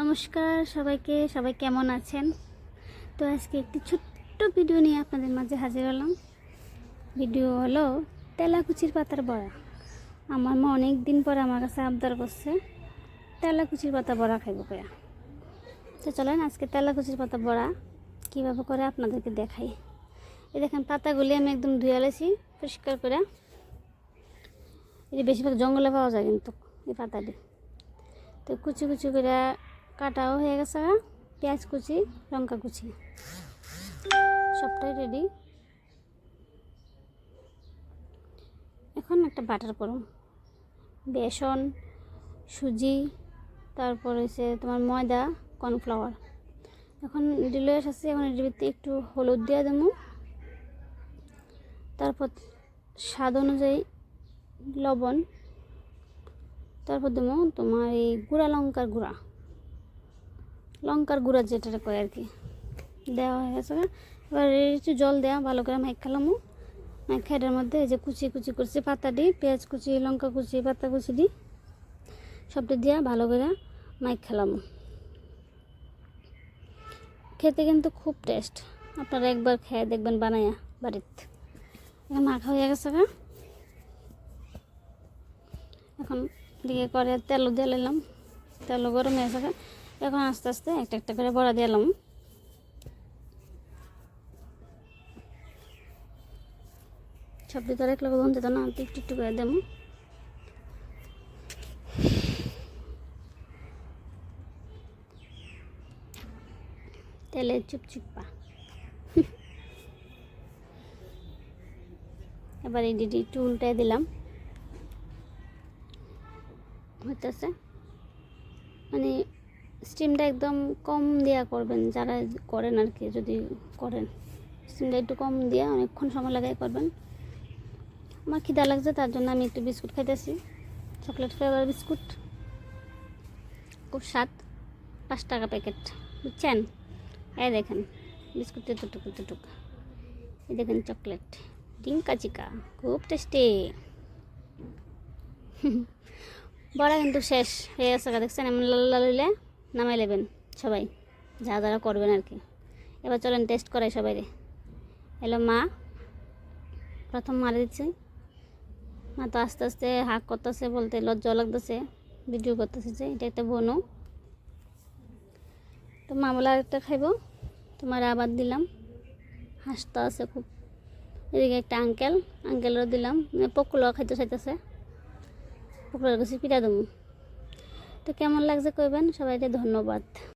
নমস্কার সবাইকে, সবাই কেমন আছেন? তো আজকে একটি ছোট্ট ভিডিও নিয়ে আপনাদের মাঝে হাজির হলাম। ভিডিও হলো তেলাকুচির পাতার বড়া। আমার মা অনেক দিন পর আমার কাছে আবদার করছে, তেলাকুচির পাতা বড়া খাইব কয়া তো চলেন, আজকে তেলাকুচির পাতা বড়া কীভাবে করে আপনাদেরকে দেখাই। এই দেখেন, পাতাগুলি আমি একদম ধুয়ে পরিষ্কার করে এই বেশিরভাগ জঙ্গলে পাওয়া যায় কিন্তু এই পাতাটি। তো কুচি কুচি করে কাটাও হয়ে গেছে পেঁয়াজ কুচি, লঙ্কা কুচি। সবটাই রেডি এখন একটা বাটার করুন বেসন, সুজি, তারপর হচ্ছে তোমার ময়দা, কর্নফ্লাওয়ার। এখন ডিলেস আছে এখন ভিতরে একটু হলুদ দিয়ে দেবো। তারপর স্বাদ অনুযায়ী লবণ। তারপর দেবো তোমার এই গুঁড়া লঙ্কার গুঁড়া। লঙ্কার গুঁড়া যেটা কয় আর কি। দেওয়া হয়ে গেছে এবার একটু জল দেওয়া ভালো করে মাইক খেলামো। মাইক খাইটার মধ্যে এই যে কুচি কুচি করছি, পাতা দিই, পেঁয়াজ কুচি, লঙ্কা কুচি, পাতা কুচি দিই, সবটা দিয়া ভালো করে মাইক খেলামো। খেতে কিন্তু খুব টেস্ট। আপনারা একবার খেয়ে দেখবেন বানাইয়া বাড়িতে। এখন মাখা হয়ে গেছে গা। এখন দিকে করে তেলও দিয়ে নিলাম। তেলও গরম হয়ে গেছে এখন আস্তে আস্তে একটা একটা করে বড়া দিলাম সব ভিতরে এক লোক দিত না একটু একটু করে দেবো। তেলে চুপচুপা। এবার এই ডিডি একটু উল্টায় দিলাম। হইতেছে। মানে স্টিমটা একদম কম দেওয়া করবেন, যারা করেন আর কি, যদি করেন। স্টিমটা একটু কম দিয়ে অনেকক্ষণ সময় লাগাই করবেন। আমার খিদা লাগছে, তার জন্য আমি একটু বিস্কুট খাইতেছি। Chocolate flavour biscuit. খুব স্বাদ। পাঁচ টাকা প্যাকেট বুঝছেন? এই দেখেন বিস্কুট এতটুকু এতটুকু এই দেখেন চকলেট। ডিঙ্কা চিকা, খুব টেস্টি বড়া কিন্তু শেষ। হয়ে গেছে দেখছেন, এমন লাল লাল নামাই নেবেন সবাই, যা যারা করবেন আর কি। এবার চলেন টেস্ট করাই সবাই রে হ্যালো মা, প্রথম মারে দিচ্ছে। মা তো আস্তে আস্তে হাক করতেছে, বলতে লজ্জা লাগতেছে ভিডিও করতেছে যে, এটা একটা বনু। তো মা বলে, আরেকটা খাইব? তোমার আবার দিলাম। হাসতে আছে খুব। এদিকে একটা আঙ্কেল আঙ্কেলেরও দিলাম। মানে পকুলো খাইতে চাইতেছে। পকুলোর কাছে পিঠা দেবো। তো কেমন লাগছে কইবেন? সবাইকে ধন্যবাদ।